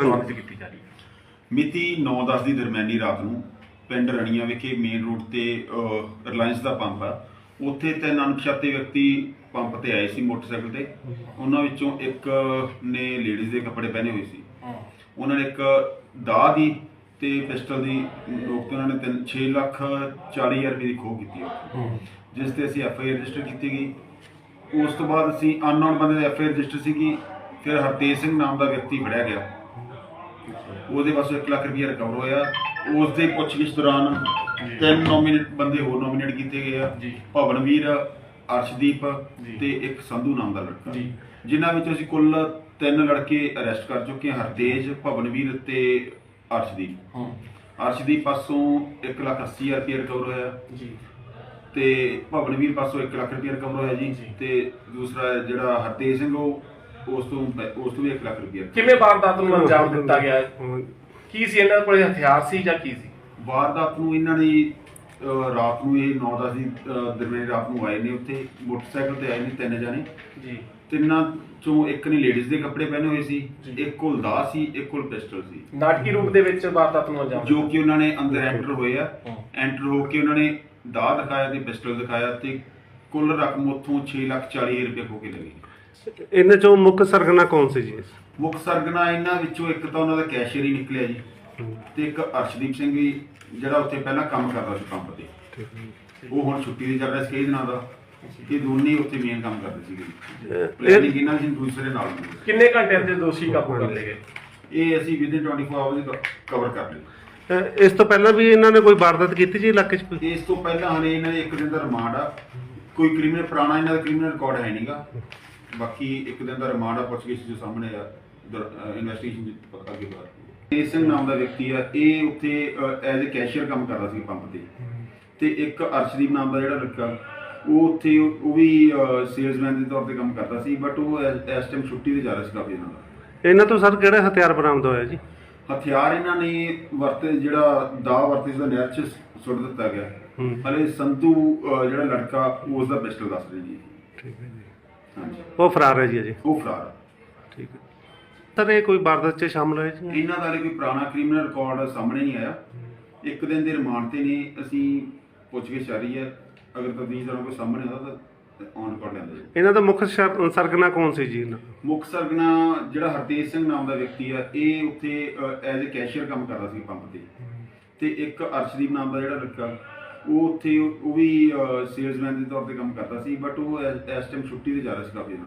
ਤੇ ਕੀਤੀ ਜਾ ਰਹੀ ਹੈ। ਮਿਤੀ 9-10 ਦੀ ਦਰਮਿਆਨੀ ਰਾਤ ਨੂੰ ਪਿੰਡ ਰਣੀਆਂ ਵਿਖੇ ਮੇਨ ਰੋਡ ਤੇ ਰਿਲਾਇੰਸ ਦਾ ਪੰਪ ਆ। ਉੱਥੇ ਤਿੰਨ ਅਣਪਛਾਤੇ ਵਿਅਕਤੀ ਪੰਪ ਤੇ ਆਏ ਸੀ ਮੋਟਰਸਾਈਕਲ ਤੇ। ਉਹਨਾਂ ਵਿੱਚੋਂ ਇੱਕ ਨੇ ਲੇਡੀਜ਼ ਦੇ ਕੱਪੜੇ ਪਹਿਨੇ ਹੋਏ ਸੀ। ਉਹਨਾਂ ਨੇ ਇੱਕ ਦਾਅ ਦੀ ਤੇ ਪਿਸਟਲ ਦੀ ਲੋਕ ਤੇ ਉਹਨਾਂ ਨੇ 6 ਲੱਖ 40 ਹਜ਼ਾਰ ਰੁਪਏ ਦੀ ਖੋਹ ਕੀਤੀ ਹੈ। ਜਿਸ ਤੇ ਅਸੀਂ ਐਫ ਆਈ ਰਜਿਸਟਰ ਕੀਤੀ ਗਈ। ਉਸ ਤੋਂ ਬਾਅਦ ਅਸੀਂ ਅਨਨੋਨ ਬੰਦੇ ਦੀ ਐਫ ਆਈ ਰਜਿਸਟਰ ਸੀਗੀ। ਫਿਰ ਹਰਤੇਜ ਸਿੰਘ ਨਾਮ ਦਾ ਵਿਅਕਤੀ ਫੜਿਆ ਗਿਆ। ਉਹਦੇ ਪਾਸੋਂ 1 ਲੱਖ ਰੁਪਏ ਰਿਕਵਰ ਹੋਇਆ। ਉਸ ਦੇ ਪੁੱਛਗਿੱਛ ਦੌਰਾਨ ਤਿੰਨ ਨੋਮੀਨੇਟ ਬੰਦੇ ਹੋਰ ਨੋਮੀਨੇਟ ਕੀਤੇ ਗਏ ਆ। ਜੀ। ਭਵਨਵੀਰ ਅਰਸ਼ਦੀਪ ਜੀ। ਤੇ ਇੱਕ ਸੰਧੂ ਨਾਮ ਦਾ ਲੜਕਾ। ਜੀ। ਜਿਨ੍ਹਾਂ ਵਿੱਚੋਂ ਅਸੀਂ ਕੁੱਲ ਤਿੰਨ ਲੜਕੇ ਅਰੈਸਟ ਕਰ ਚੁੱਕੇ ਹਾਂ ਹਰਤੇਜ ਭਵਨਵੀਰ ਤੇ ਅਰਸ਼ਦੀਪ। ਹਾਂ। ਅਰਸ਼ਦੀਪ ਪਾਸੋਂ 1 ਲੱਖ 80 ਹਜ਼ਾਰ ਰੁਪਏ ਰਿਕਵਰ ਹੋਇਆ। ਜੀ। ਤੇ ਭਵਨਵੀਰ ਪਾਸੋਂ 1 ਲੱਖ ਰੁਪਏ ਰਿਕਵਰ ਹੋਇਆ ਜੀ। ਜੀ। ਤੇ ਦੂਸਰਾ ਜਿਹੜਾ ਹਰਤੇਜ ਸਿੰਘ ਉਹ ਉਸ ਤੋਂ ਉਸ ਤੋਂ ਵੀ 1 ਲੱਖ ਰੁਪਏ ਕਿਵੇਂ ਵਾਰਦਾਤ ਨੂੰ ਅੰਜਾਮ ਦਿੱਤਾ ਗਿਆ? ਹੈ? ਕੀ ਸੀ ਇਹਨਾਂ ਕੋਲੇ ਹਥਿਆਰ ਸੀ ਜਾਂ ਕੀ ਸੀ? ਵਾਰਦਾਤ ਨੂੰ ਇਹਨਾਂ ਨੇ ਅਹ, ਰਾਤ ਨੂੰ ਇਹ 9-10 ਦੀ ਅਹ, ਦਰਮਿਆਨੀ ਰਾਤ ਨੂੰ ਆਏ ਨੇ ਉੱਥੇ ਮੋਟਰਸਾਈਕਲ ਤੇ ਆਏ ਨੇ ਤਿੰਨ ਜਾਣੇ। ਜੀ। ਤਿੰਨਾਂ ਚੋਂ ਇੱਕ ਨੇ ਲੇਡੀਜ਼ ਦੇ ਕੱਪੜੇ ਪਹਿਨੇ ਹੋਏ ਸੀ ਜੀ। ਇੱਕ ਕੋਲ ਦਾ ਸੀ ਇੱਕ ਕੋਲ ਪਿਸਟਲ ਸੀ। ਨਾਟਕੀ ਰੂਪ ਦੇ ਵਿੱਚ ਵਾਰਦਾਤ ਨੂੰ ਅੰਜਾਮ ਜੋ ਕਿ ਉਹਨਾਂ ਨੇ ਅੰਦਰ ਐਂਟਰ ਹੋਏ ਆ। ਹਾਂ। ਐਂਟਰ ਹੋ ਕੇ ਉਹਨਾਂ ਨੇ ਦਾ ਦਿਖਾਇਆ ਤੇ ਪਿਸਟਲ ਦਿਖਾਇਆ ਤੇ ਕੁੱਲ ਰਕਮ ਉੱਥੋਂ 6 ਲੱਖ 40 ਹਜ਼ਾਰ ਰੁਪਏ ਖੋ ਕੇ ਲੈ ਗਏ। ਇਹਨਾਂ ਚੋਂ ਮੁੱਖ ਸਰਗਨਾ ਕੌਣ ਸੀ ਜੀ? ਮੁੱਖ ਸਰਗਨਾ ਇਹਨਾਂ ਵਿੱਚੋਂ ਇੱਕ ਤਾਂ ਉਹਨਾਂ ਦਾ ਕੈਸ਼ੀਅਰ ਹੀ ਨਿਕਲਿਆ ਜੀ ਤੇ ਇੱਕ ਅਰਸ਼ਦੀਪ ਸਿੰਘ ਵੀ ਜਿਹੜਾ ਉੱਥੇ ਪਹਿਲਾਂ ਕੰਮ ਕਰਦਾ ਸੀ ਪੰਪ ਤੇ। ਉਹ ਹੁਣ ਛੁੱਟੀ ਤੇ ਚੱਲ ਰਿਹਾ ਸੀ ਕਈ ਦਿਨਾਂ ਦਾ। ਇਹ ਦੋਨੇ ਹੀ ਉੱਥੇ ਮੇਨ ਕੰਮ ਕਰਦੇ ਸੀਗੇ ਪਲੈਨਿੰਗ ਇਹਨਾਂ ਦੀ ਦੂਸਰੇ ਨਾਲ ਹੁੰਦੀ ਸੀ। ਕਿੰਨੇ ਘੰਟਿਆਂ ਦੇ ਦੋਸ਼ੀ ਕਾਬੂ ਕਰ ਲਏ ਗਏ? ਇਹ ਅਸੀਂ ਵਿਦਿਨ 24 ਆਵਰਸ ਕਵਰ ਕਰ ਲਈ ਅਹ ਇਸ ਤੋਂ ਪਹਿਲਾਂ ਵੀ ਇਹਨਾਂ ਨੇ ਕੋਈ ਵਾਰਦਾਤ ਕੀਤੀ ਜੀ ਇਲਾਕੇ ਚ ਕੋਈ? ਇਸ ਤੋਂ ਪਹਿਲਾਂ ਹਲੇ ਇਹਨਾਂ ਦੇ ਇੱਕ ਦਿਨ ਦਾ ਰਿਮਾਂਡ ਆ। ਕੋਈ ਕ੍ਰਿਮੀਨਲ ਪੁਰਾਣਾ ਇਹਨਾਂ ਦਾ ਕ੍ਰਿਮੀਨਲ ਰਿਕਾਰਡ ਹੈ ਨਹੀਂਗਾ ਬਾਕੀ ਇੱਕ ਦਿਨ ਦਾ ਰਿਮਾਂਡ ਆ ਪੁੱਛਗਿੱਛ ਜੋ ਸਾਹਮਣੇ ਆ ਇਨਵੈਸਟੀਗੇਸ਼ਨ ਪਤਾ ਅੱਗੇ ਬਾਅਦ ਇਹ ਸਿੰਘ ਨਾਮ ਦਾ ਵਿਅਕਤੀ ਆ ਇਹ ਉੱਥੇ ਐਜ਼ ਅ ਕੈਸ਼ੀਅਰ ਕੰਮ ਕਰਦਾ ਸੀ ਪੰਪ ਤੇ। ਤੇ ਇੱਕ ਅਰਸ਼ਦੀਪ ਨਾਮ ਦਾ ਜਿਹੜਾ ਲੜਕਾ ਉਹ ਉੱਥੇ ਉਹ ਵੀ ਸੇਲਸਮੈਨ ਦੇ ਤੌਰ ਤੇ ਕੰਮ ਕਰਦਾ ਸੀ ਬਟ ਉਹ ਇਸ ਟਾਈਮ ਛੁੱਟੀ ਤੇ ਜਾ ਰਿਹਾ ਸੀ ਕਾਫੀ ਦਿਨਾਂ ਦਾ ਇਹਨਾਂ ਤੋਂ ਸਰ ਕਿਹੜਾ ਹਥਿਆਰ ਬਰਾਮਦ ਹੋਇਆ ਜੀ? ਹਥਿਆਰ ਇਹਨਾਂ ਨੇ ਵਰਤੇ ਜਿਹੜਾ ਦਾ ਵਰਤੇ ਦਾ ਨਹਿਰ ਚ ਸੁੱਟ ਦਿੱਤਾ ਗਿਆ। ਹਲੇ ਸੰਧੂ ਜਿਹੜਾ ਲੜਕਾ ਉਸ ਦਾ ਪਿਸਟਲ ਦੱਸ ਰਹੇ ਜੀ। ਠੀਕ ਹੈ ਜੀ। ਹਾਂਜੀ। ਉਹ ਫਰਾਰ ਹੈ ਜੀ ਅਜੇ। ਉਹ ਫਰਾਰ ਆ। ਠੀਕ ਹੈ। ਸਰ ਇਹ ਕੋਈ ਵਾਰਦਾਤ ਚ ਸ਼ਾਮਲ ਹੋਏ ਜੀ? ਇਹਨਾਂ ਦਾ ਹਲੇ ਕੋਈ ਪੁਰਾਣਾ ਕ੍ਰਿਮੀਨਲ ਰਿਕਾਰਡ ਸਾਹਮਣੇ ਨਹੀਂ ਆਇਆ। ਇੱਕ ਦਿਨ ਦੇ ਰਿਮਾਂਡ ਤੇ ਨੇ ਅਸੀਂ ਪੁੱਛਗਿੱਛ ਜਾਰੀ ਹੈ। ਅਗਰ ਤਬਦੀਲ ਤਰ੍ਹਾਂ ਕੋਈ ਸਾਹਮਣੇ ਆਉਂਦਾ ਤਾਂ ਔਨ ਕਰ ਲੈਂਦੇ ਜੀ। ਇਹਨਾਂ ਦਾ ਮੁੱਖ ਸ਼ਰ- ਸਰਗਨਾ ਕੌਣ ਸੀ ਜੀ ਇਹਨਾਂ ਦਾ? ਮੁੱਖ ਸਰਗਨਾ ਜਿਹੜਾ ਹਰਤੇਜ ਸਿੰਘ ਨਾਮ ਦਾ ਵਿਅਕਤੀ ਆ ਇਹ ਉੱਥੇ ਐਜ਼ ਅ ਕੈਸ਼ੀਅਰ ਕੰਮ ਕਰਦਾ ਸੀ ਪੰਪ ਤੇ। ਤੇ ਇੱਕ ਅਰਸ਼ਦੀਪ ਨਾਮ ਦਾ ਜਿਹੜਾ ਲੜਕਾ ਉਹ ਉੱਥੇ ਉਹ ਵੀ ਸੇਲਜ਼ਮੈਨ ਦੇ ਤੌਰ ਤੇ ਕੰਮ ਕਰਦਾ ਸੀ ਬਟ ਉਹ ਇਸ ਟਾਈਮ ਛੁੱਟੀ ਤੇ ਜਾ ਰਿਹਾ ਸੀ ਕਾਫੀ ਦਿਨ